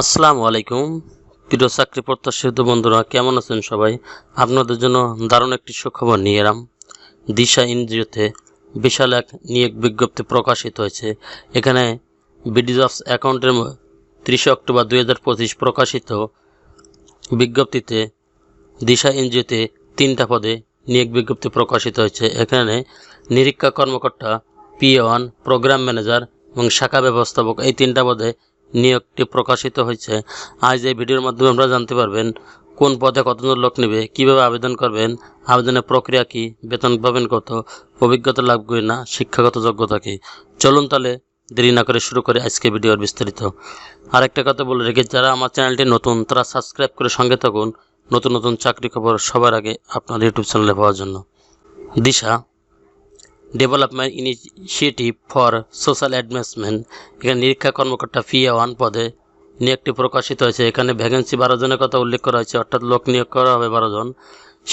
আসসালামু আলাইকুম। প্রিয় চাকরি প্রত্যাশিত বন্ধুরা, কেমন আছেন সবাই? আপনাদের জন্য দারুণ একটি সুখবর নিয়ে এলাম। দিশা এনজিওতে বিশাল এক নিয়োগ বিজ্ঞপ্তি প্রকাশিত হয়েছে। এখানে বিডি জবস অ্যাকাউন্টের তিরিশে অক্টোবর দুই হাজার পঁচিশ প্রকাশিত বিজ্ঞপ্তিতে দিশা এনজিওতে তিনটা পদে নিয়োগ বিজ্ঞপ্তি প্রকাশিত হয়েছে। এখানে নিরীক্ষা কর্মকর্তা পি ওয়ান, প্রোগ্রাম ম্যানেজার এবং শাখা ব্যবস্থাপক এই তিনটা পদে নিয়োগটি প্রকাশিত হয়েছে। আজ এই ভিডিওর মাধ্যমে আমরা জানতে পারবেন, কোন পদে কতজন লোক নেবে, কীভাবে আবেদন করবেন, আবেদনের প্রক্রিয়া কি, বেতন পাবেন কত, অভিজ্ঞতা লাভ করি না, শিক্ষাগত যোগ্যতা কি। চলুন তাহলে দেরি না করে শুরু করে আজকে ভিডিওর বিস্তারিত। আরেকটা কথা বলে রেখে, যারা আমার চ্যানেলটি নতুন, তারা সাবস্ক্রাইব করে সঙ্গে থাকুন। নতুন নতুন চাকরি খবর সবার আগে আপনার ইউটিউব চ্যানেলে পাওয়ার জন্য। Disha development initiative for social advancement এখানে নিরীক্ষা কর্মকর্তা ফিএ ওয়ান পদে নিয়োগটি প্রকাশিত হয়েছে। এখানে ভ্যাকেন্সি বারো জনের কথা উল্লেখ করা হয়েছে, অর্থাৎ লোক নিয়োগ করা হবে বারো জন।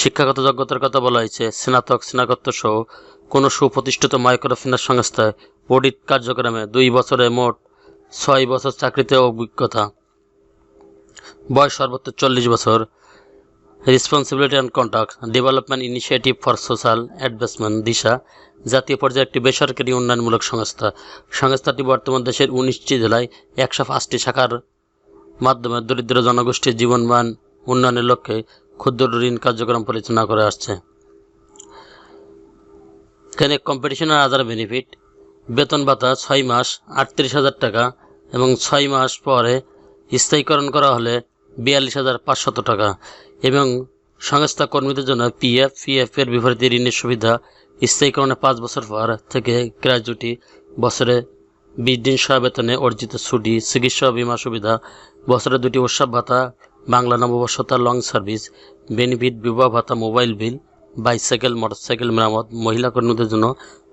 শিক্ষাগত যোগ্যতার কথা বলা হয়েছে, স্নাতক, স্নাতকোত্তর সহ কোনো সুপ্রতিষ্ঠিত মাইক্রোফিন্যান্স সংস্থায় অডিট কার্যক্রমে দুই বছরে মোট ছয় বছর চাকরিতে অভিজ্ঞতা। বয়স সর্বোচ্চ চল্লিশ বছর। Responsibility and contact development initiative for social advancement Disha জাতীয় পর্যায়ে একটি বেসরকারি উন্নয়নমূলক সংস্থা। সংস্থাটি বর্তমান দেশের উনিশটি জেলায় একশো পাঁচটি শাখার মাধ্যমে দরিদ্র জনগোষ্ঠীর জীবনমান উন্নয়নের লক্ষ্যে ক্ষুদ্র ঋণ কার্যক্রম পরিচালনা করে আসছে। এখানে কম্পিটিশনের আধার বেনিফিট বেতন ভাতা ছয় মাস আটত্রিশ হাজার টাকা এবং ছয় মাস পরে স্থায়ীকরণ করা হলে বিয়াল্লিশ হাজার পাঁচশত টাকা এবং সংস্থা কর্মীদের জন্য পিএফ এর বিপরীতে ঋণের সুবিধা স্থায়ীকরণে পাঁচ বছর পর থেকে গ্র্যাজুটি বছরে বিশ দিন সহ বেতনে অর্জিত ছুটি, চিকিৎসা বীমা সুবিধা, বছরে দুটি উৎসব ভাতা, বাংলা নববর্ষ তার লং সার্ভিস, বেনিফিট বিবাহ ভাতা, মোবাইল বিল, বাইসাইকেল, মোটরসাইকেল মেরামত, মহিলা কর্মীদের জন্য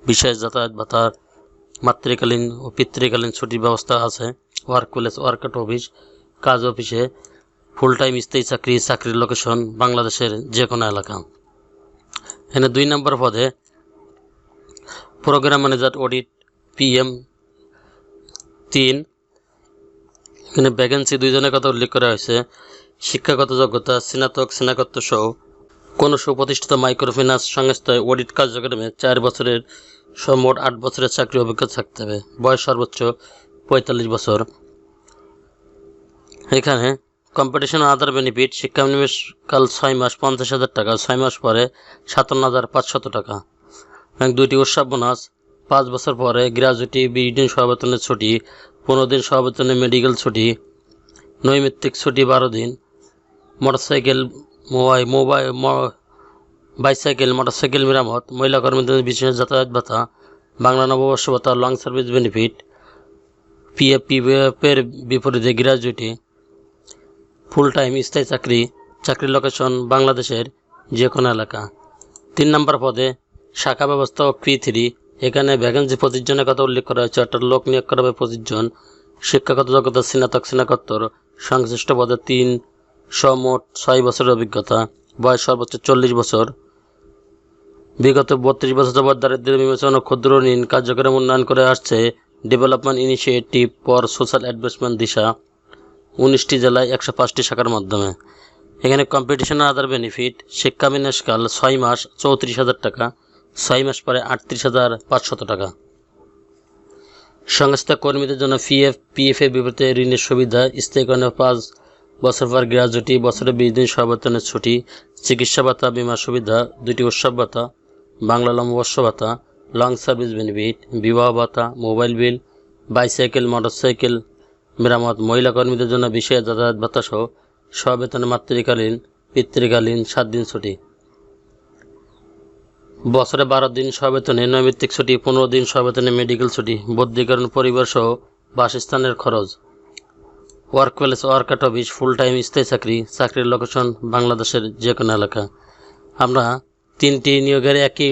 বিশেষ যাতায়াত ভাতার মাতৃকালীন ও পিতৃকালীন ছুটির ব্যবস্থা আছে ওয়ার্ক প্লেস ওয়ার্কআউট অফিস, কাজ অফিসে ফুল টাইম স্থায়ী চাকরি, চাকরির লোকেশন বাংলাদেশের যে কোনো এলাকা। এখানে দুই নম্বর পদে প্রোগ্রাম ম্যানেজার অডিট পিএম তিন। এখানে ভ্যাকেন্সি দুইজনের কথা উল্লেখ করা হয়েছে। শিক্ষাগত যোগ্যতা, স্নাতক, স্নাতকোত্তর সহ কোনো সুপ্রতিষ্ঠিত মাইক্রোফিন্যান্স সংস্থায় অডিট কার্যক্রমে চার বছরের মোট আট বছরের চাকরি অভিজ্ঞতা থাকতে হবে। বয়স সর্বোচ্চ পঁয়তাল্লিশ বছর। এখানে কম্পিটিশন আদার বেনিফিট শিক্ষানিবেশ কাল ছয় মাস পঞ্চাশ হাজার টাকা ছয় মাস পরে সাতান্ন হাজার পাঁচশত টাকা এবং দুইটি উৎসব বোনাস পাঁচ বছর পরে গ্র্যাজুইটি বিশ দিন সহবেতনের ছুটি পনেরো দিন সহবেতনের মেডিকেল ছুটি নৈমিত্তিক ছুটি বারো দিন motorcycle mobile mobile bicycle motorcycle মেরামত মহিলা কর্মীদের বিশেষ যাতায়াত ভাতা বাংলা নববর্ষ ভাতা লং সার্ভিস বেনিফিট পিএফ পিএফের বিপরীতে গ্র্যাজুইটি ফুল টাইম স্থায়ী চাকরি, চাকরির লোকেশন বাংলাদেশের যে কোনো এলাকা। তিন নম্বর পদে শাখা ব্যবস্থা ও পি থ্রি এখানে ভ্যাকেন্সি পঁচিশ জনের কথা উল্লেখ করা হয়েছে, অর্থাৎ লোক নিয়োগ করা হবে পঁচিশ জন। শিক্ষাগত যোগ্যতা স্নাতক, স্নাতকোত্তর, সংশ্লিষ্ট পদে তিন মোট ছয় বছরের অভিজ্ঞতা, বয়স সর্বোচ্চ চল্লিশ বছর। বিগত বত্রিশ বছর যাবৎ দারিদ্র্য বিমোচন ও ক্ষুদ্র ঋণ কার্যক্রম উন্নয়ন করে আসছে development initiative for social advancement Disha. উনিশটি জেলায় একশো পাঁচটি শাখার মাধ্যমে। এখানে কম্পিটিশন আদার বেনিফিট শিক্ষা বিন্যাসকাল ছয় মাস চৌত্রিশ হাজার টাকা, ছয় মাস পরে আটত্রিশ হাজার পাঁচশত টাকা। সংস্থা কর্মীদের জন্য পিএফ পিএফ এর বিপরীতে ঋণের সুবিধা স্থায়ীকরণে পাঁচ বছর পর গ্র্যাজুইটি বছরে বিশ দিন সহবেতনের ছুটি, চিকিৎসা ভাতা, বিমা সুবিধা দুটি উৎসব ভাতা, বাংলা লম্ববর্ষ ভাতা লং সার্ভিস বেনিফিট বিবাহ ভাতা মোবাইল বিল বাইসাইকেল মোটরসাইকেল মেরামত মহিলা কর্মীদের জন্য বিশেষ যাতায়াত ভাতা সহ সবেতনে মাতৃকালীন, পিতৃকালীন সাত দিন ছুটি। বছরে বারো দিন সবেতনে, নৈমিত্তিক ছুটি, পনেরো দিন সবেতনে মেডিকেল ছুটি বদ্ধীকরণ পরিবার সহ বাসস্থানের খরচ। Work place workout office full time স্থায়ী চাকরি, চাকরির লোকেশন বাংলাদেশের যে কোনো এলাকা। আমরা তিনটি নিয়োগের একই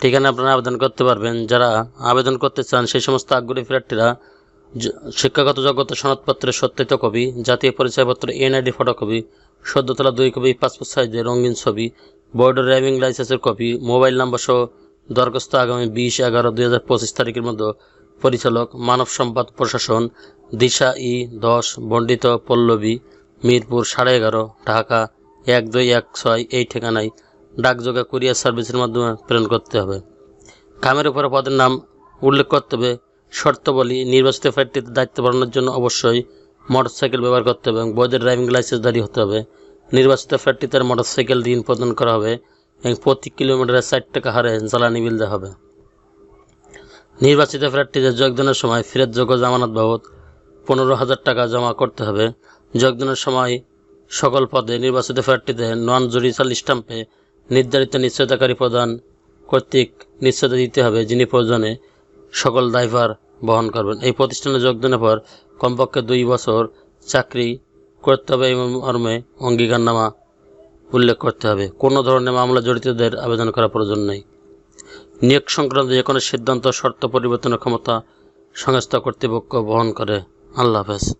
ঠিকানা আপনারা আবেদন করতে পারবেন। যারা আবেদন করতে চান, সেই সমস্ত আগ্রহী প্রার্থীরা শিক্ষাগত যোগ্যতা সনদপত্রের সত্যায়িত কপি জাতীয় পরিচয়পত্র এনআইডি ফটোকপি সদ্যতলা দুই কপি পাসপোর্ট সাইজের রঙিন ছবি, বর্ডার ড্রাইভিং লাইসেন্সের কপি, মোবাইল নাম্বার সহ দরখাস্ত আগামী বিশ এগারো দুই হাজার পঁচিশ তারিখের মধ্যে পরিচালক, মানব সম্পদ প্রশাসন, দিশা ই দশ বন্ডিত পল্লবী, মিরপুর সাড়ে এগারো, ঢাকা এক দুই এক ছয়, এই ঠিকানায় ডাকযোগে কুরিয়ার সার্ভিসের মাধ্যমে প্রেরণ করতে হবে। কামের উপরে পদের নাম উল্লেখ করতে হবে শর্তাবলী নির্বাচিত ফ্যাক্টরিতে দায়িত্ব পালনের জন্য অবশ্যই মোটরসাইকেল ব্যবহার করতে হবে এবং বৈধ ড্রাইভিং লাইসেন্সধারী হতে হবে। নির্বাচিত ফ্যাক্টরিতে মোটরসাইকেল ঋণ প্রদান করা হবে এবং প্রতি কিলোমিটারে ষাট টাকা হারে জ্বালানি বিল দেওয়া হবে। নির্বাচিত প্রার্থীদের যোগদানের সময় ফেরতযোগ্য জামানত বাবদ পনেরো হাজার টাকা জমা করতে হবে। যোগদানের সময় সকল পদে নির্বাচিত প্রার্থীদের নন জুডিশিয়াল স্টাম্পে নির্ধারিত নিশ্চয়তাকারী প্রদান কর্তৃক নিশ্চয়তা দিতে হবে, যিনি প্রয়োজনে সকল দায়ভার বহন করবেন। এই প্রতিষ্ঠানে যোগদানের পর কমপক্ষে দুই বছর চাকরি করতে হবে এবং মর্মে অঙ্গীকারনামা উল্লেখ করতে হবে। কোনো ধরনের মামলা জড়িতদের আবেদন করা প্রয়োজন নেই। নিয়োগ সংক্রান্ত যে কোনো সিদ্ধান্ত, শর্ত পরিবর্তনের ক্ষমতা সংস্থা কর্তৃপক্ষ বহন করে। আল্লাহ হাফেজ।